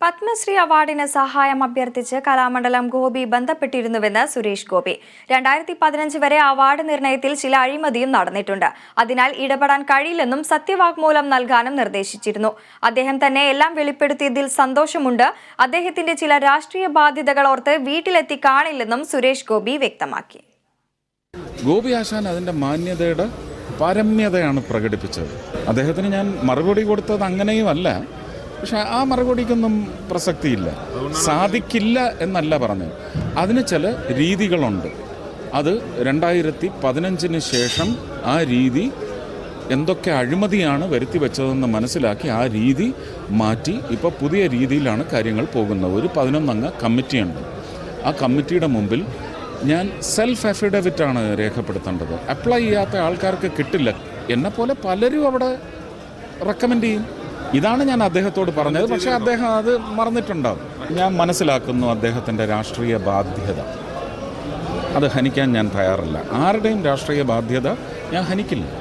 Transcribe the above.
പത്മശ്രീ അവാർഡിന് സഹായം അഭ്യർത്ഥിച്ച് കലാമണ്ഡലം ഗോപി ബന്ധപ്പെട്ടിരുന്നുവെന്ന് സുരേഷ് ഗോപി. രണ്ടായിരത്തി പതിനഞ്ച് വരെ അവാർഡ് നിർണയത്തിൽ ചില അഴിമതിയും നടന്നിട്ടുണ്ട്. അതിനാൽ ഇടപെടാൻ കഴിയില്ലെന്നും സത്യവാങ്മൂലം നൽകാനും നിർദ്ദേശിച്ചിരുന്നു. അദ്ദേഹം തന്നെ എല്ലാം വെളിപ്പെടുത്തിയതിൽ സന്തോഷമുണ്ട്. അദ്ദേഹത്തിന്റെ ചില രാഷ്ട്രീയ ബാധ്യതകൾ ഓർത്ത് വീട്ടിലെത്തി കാണില്ലെന്നും സുരേഷ് ഗോപി വ്യക്തമാക്കി. ഗോപി ആശാൻ അതിന്റെ മാന്യതയുടെ പാരമ്യതയാണ് പ്രകടിപ്പിച്ചത്. അദ്ദേഹത്തിന് ഞാൻ മറുപടി കൊടുത്തത് അങ്ങനെയും അല്ല പക്ഷെ ആ മറുപടിക്കൊന്നും പ്രസക്തിയില്ല. സാധിക്കില്ല എന്നല്ല പറഞ്ഞത്. അതിന് ചില രീതികളുണ്ട്. അത് രണ്ടായിരത്തി പതിനഞ്ചിന് ശേഷം ആ രീതി എന്തൊക്കെ അഴിമതിയാണ് വരുത്തി വെച്ചതെന്ന് മനസ്സിലാക്കി ആ രീതി മാറ്റി ഇപ്പോൾ പുതിയ രീതിയിലാണ് കാര്യങ്ങൾ പോകുന്നത്. ഒരു പതിനൊന്നംഗ കമ്മിറ്റിയുണ്ട്. ആ കമ്മിറ്റിയുടെ മുമ്പിൽ ഞാൻ സെൽഫ് അഫിഡവിറ്റ് ആണ് രേഖപ്പെടുത്തേണ്ടത്. അപ്ലൈ ചെയ്യാത്ത ആൾക്കാർക്ക് കിട്ടില്ല. എന്നെപ്പോലെ പലരും അവിടെ റെക്കമെൻഡ് ചെയ്യും. ഇതാണ് ഞാൻ അദ്ദേഹത്തോട് പറഞ്ഞത്. പക്ഷേ അദ്ദേഹം അത് മറന്നിട്ടുണ്ടാവും. ഞാൻ മനസ്സിലാക്കുന്നു അദ്ദേഹത്തിന്റെ രാഷ്ട്രീയ ബാധ്യത. അത് ഹനിക്കാൻ ഞാൻ തയ്യാറല്ല. ആരുടെയും രാഷ്ട്രീയ ബാധ്യത ഞാൻ ഹനിക്കില്ല.